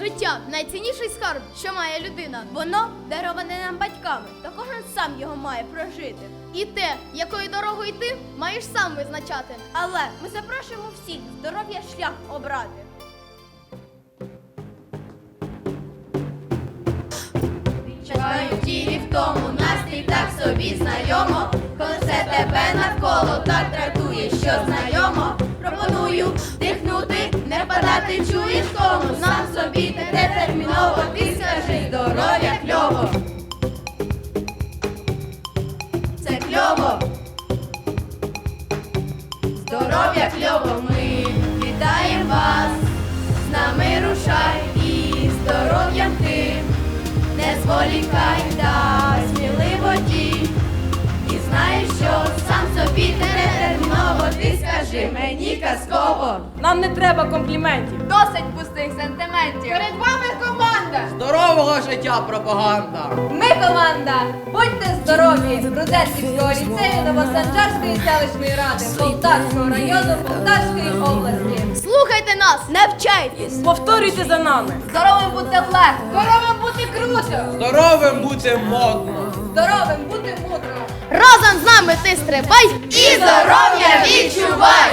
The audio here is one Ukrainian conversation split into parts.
Життя найцінніший скарб, що має людина. Воно дароване нам батьками, та кожен сам його має прожити. І те, якою дорогою йти, маєш сам визначати. Але ми запрошуємо всіх здоров'я шлях обрати. Чекаю в в тому, настрій так собі знайомо. Коли все тебе навколо так дратує, що знайомо. Ти чуєш кому Сам собі те терміново, ти скажи здоров'я казково. Нам не треба компліментів. Досить пустих сентиментів. Перед вами команда. Здорового життя пропаганда! Ми команда. Будьте здорові! Рудецького ліцею Новосанчарської селищної ради Полтавського району Полтавської області. Слухайте нас, навчайтесь. Повторюйте за нами. Здоровим бути легко. Здоровим бути круто. Здоровим бути модно! Здоровим бути мудро. Разом з нами ти стрибай і здоров'я відчувай.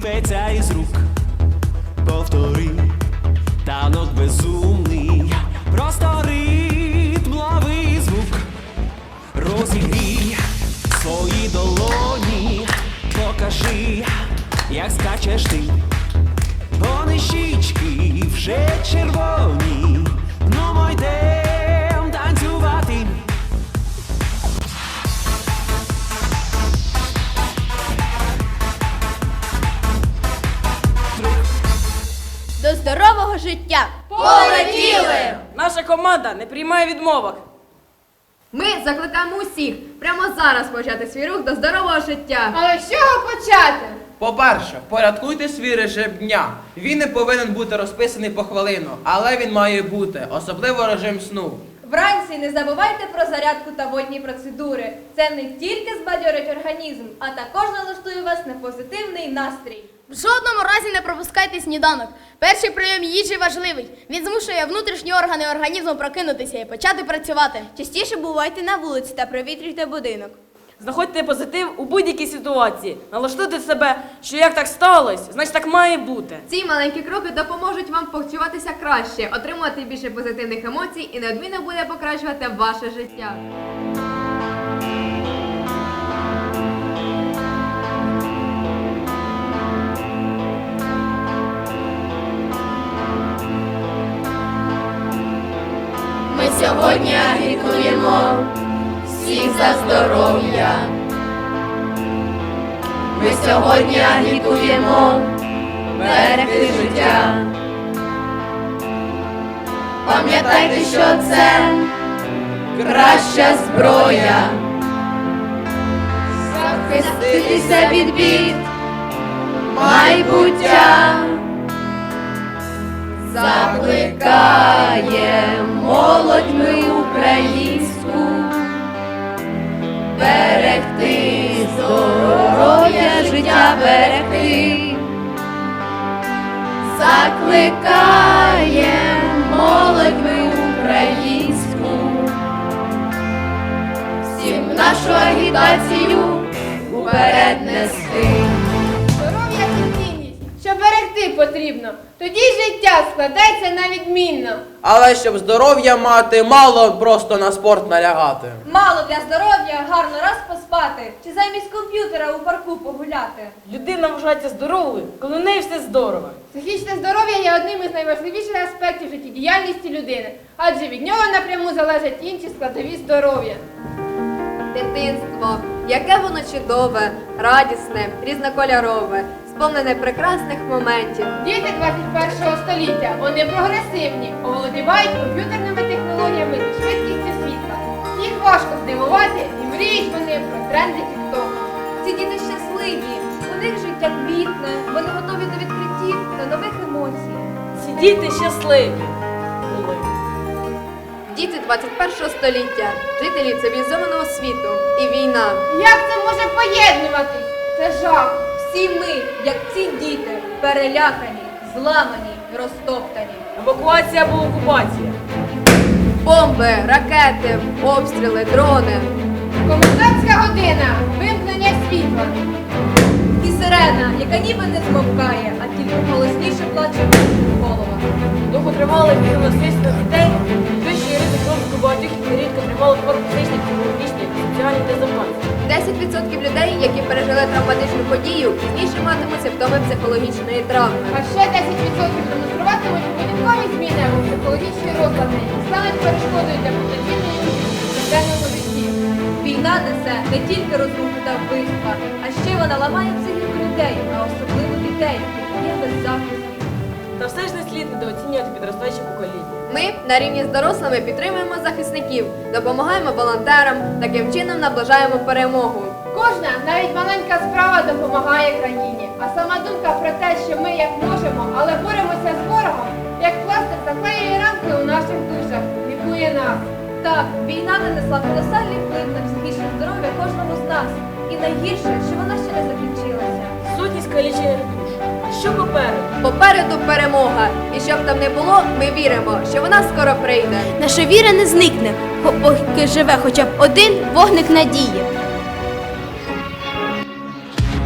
сипеться із рук. Повтори, танок безумний, просто ритм лови звук. Розігрій свої долоні, покажи, як скачеш ти. Приймає відмовок. Ми закликаємо усіх прямо зараз почати свій рух до здорового життя. Але з чого почати? По-перше, порядкуйте свій режим дня. Він не повинен бути розписаний по хвилину, але він має бути, особливо режим сну. Вранці не забувайте про зарядку та водні процедури. Це не тільки збадьорить організм, а також налаштує вас на позитивний настрій. В жодному разі не пропускайте сніданок. Перший прийом їжі важливий. Він змушує внутрішні органи організму прокинутися і почати працювати. Частіше бувайте на вулиці та провітрюйте будинок. Знаходьте позитив у будь-якій ситуації. Налаштуйте себе, що як так сталося, значить так має бути. Ці маленькі кроки допоможуть вам почуватися краще, отримувати більше позитивних емоцій і неодмінно буде покращувати ваше життя. Ми сьогодні агітуємо всіх за здоров'я. Ми сьогодні агітуємо берегти життя. Пам'ятайте, що це краща зброя. Захиститися від бід майбуття. Закликає молодь українську всім нашу агітацію уперед нести. Здоров'я цінність, що берегти потрібно. Тоді життя складається на відмінно. Але щоб здоров'я мати, мало просто на спорт налягати. Мало для здоров'я гарно раз поспати чи замість комп'ютера у парку погуляти. Людина вважається здоровою, коли в неї все здорово. Психічне здоров'я є одним із найважливіших аспектів життєдіяльності людини, адже від нього напряму залежать інші складові здоров'я. Дитинство, яке воно чудове, радісне, різнокольорове, сповнене прекрасних моментів. Діти 21-го століття, вони прогресивні, оволодівають комп'ютерними технологіями і швидкістю світла. Їх важко здивувати і мріють вони про тренди TikTok. Ці діти щасливі, у них життя квітне, вони готові до відкриттів та нових емоцій. Ці діти щасливі. були. Діти 21 століття, жителі цивілізованого світу і війна. Як це може поєднуватись? Це жах. Всі ми, як ці діти, перелякані, зламані, розтоптані. Евакуація або окупація. Бомби, ракети, обстріли, дрони. Комендантська година, вимкнення світла. І сирена, яка ніби не змовкає, а тільки голосніше плаче в головах. Довготривале насильство дітей, вищий ризик розвитку багатьох і нерідко тривали форм фізичних, психологічних, соціальних дезапланців. 10% людей, які пережили травматичну подію, пізніше матимуть симптоми психологічної травми. А ще 10% демонструватимуть повідкові зміни або психологічні розлади і стануть перешкодою для участі в житті. Війна несе не тільки розрухи та вбивства, а ще вона ламає психіку людей, а особливо дітей, Та все ж не слід недооцінювати підростаюче покоління. Ми на рівні з дорослими підтримуємо захисників, допомагаємо волонтерам, таким чином наближаємо перемогу. Кожна, навіть маленька справа допомагає країні. А сама думка про те, що ми як можемо, але боремося з ворогом, як пластик заклеює рамки у наших душах, лікує нас. Так, війна нанесла колосальний вплив на психічне здоров'я кожного з нас. І найгірше, що вона ще не закінчилася. Сутність калічених душ. Що попереду? Попереду перемога. І щоб там не було, ми віримо, що вона скоро прийде. Наша віра не зникне, поки живе хоча б один вогник надії.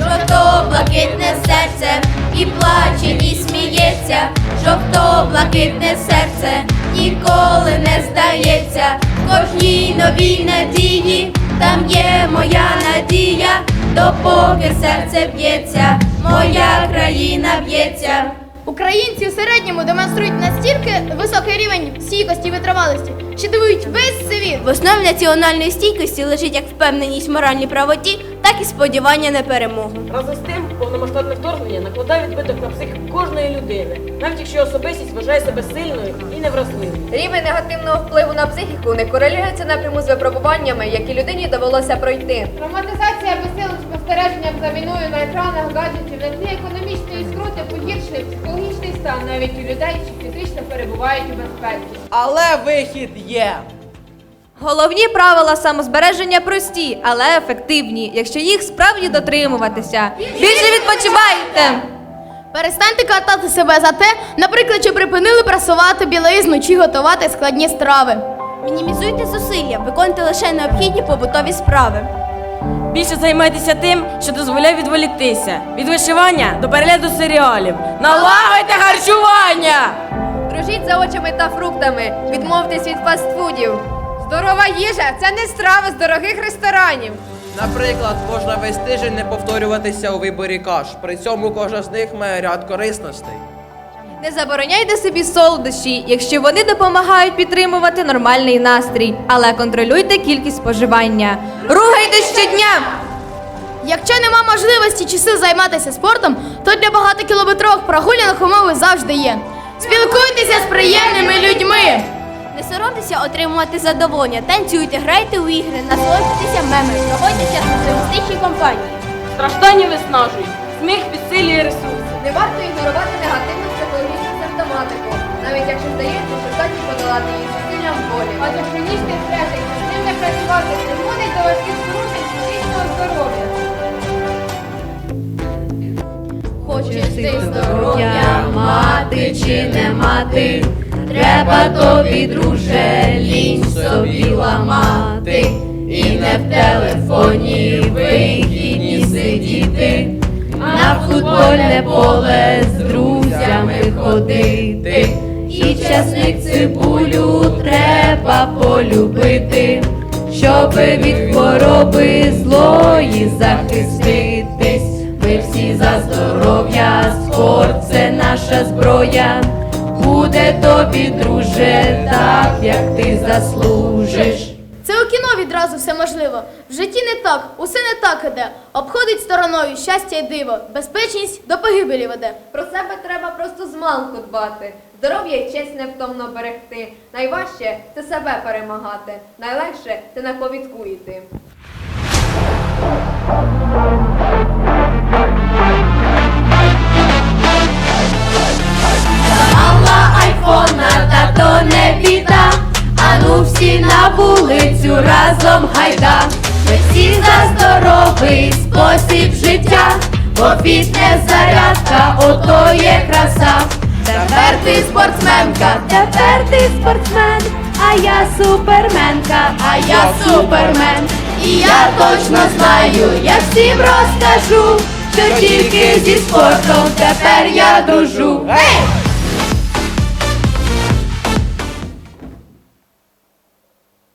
Жовто-блакитне серце і плаче, і сміється. Жовто-блакитне серце ніколи не здається. В кожній новій надії там є моя надія, допоки серце б'ється, моя країна б'ється. Українці в середньому демонструють настільки високий рівень стійкості і витривалості, що дивують весь світ. В основі національної стійкості лежить як впевненість в моральній правоті, так і сподівання на перемогу. Разом з тим, повномасштабне вторгнення накладає відбиток на психіку кожної людини, навіть якщо особистість вважає себе сильною і невразливою. Рівень негативного впливу на психіку не корелюється напряму з випробуваннями, які людині довелося пройти. Травматизація безсилим спостереженням за війною на екранах гаджетів на тлі економічної скрути погіршує психологічний стан навіть у людей, що фізично перебувають у безпеці. Але вихід є. Головні правила самозбереження прості, але ефективні, якщо їх справді дотримуватися. Більше відпочивайте! Перестаньте катати себе за те, наприклад, що припинили прасувати білизну чи готувати складні страви. Мінімізуйте зусилля, виконуйте лише необхідні побутові справи. Більше займайтеся тим, що дозволяє відволіктися. Від вишивання до перегляду серіалів. Налагодьте харчування! Дружіть за очами та фруктами, відмовтесь від фастфудів. Здорова їжа це не страви з дорогих ресторанів. Наприклад, можна весь тиждень не повторюватися у виборі каш. При цьому кожна з них має ряд корисностей. Не забороняйте собі солодощі, якщо вони допомагають підтримувати нормальний настрій, але контролюйте кількість споживання. Рухайтесь щодня! Якщо нема можливості чи сил займатися спортом, то для багатокілометрових прогулянок умови завжди є. Спілкуйтеся з приємними людьми. Не соромтеся отримувати задоволення, танцюйте, грайте у ігри, насолоджуйтеся мемами, проводьтеся в соціалістичній компанії. Страждання виснажують, сміх підсилює ресурси. Не варто ігнорувати негативну симптоматику, навіть якщо здається, що здатні подолати її зусиллям волі. Адже хронічний стрес, якщо з ним не працювати, призводить до важких порушень фізичного здоров'я. Хочеш ти здоров'я мати чи не мати, треба тобі, друже, лінь собі ламати, і не в телефоні вихідні сидіти, на футбольне поле з друзями ходити, і часник цибулю треба полюбити, щоби від хвороби злої захиститись. Ми всі за здоров'я, спорт це наша зброя. Буде тобі, друже, так як ти заслужиш. Це у кіно відразу все можливо. В житті не так, усе не так іде. Обходить стороною щастя й диво. Безпечність до погибелі веде. Про себе треба просто змалку дбати. Здоров'я й честь невтомно берегти. Найважче це себе перемагати. Найлегше це на повідку йти. Мала айфона, та то не біда. Ану всі на вулицю разом гайда. Ми всі за здоровий спосіб життя, бо фітнес зарядка, ото є краса. Ти спортсменка, тепер ти спортсмен, а я суперменка, а я супермен. І я точно знаю, я всім розкажу, що тільки зі спортом тепер я дружу. Ей!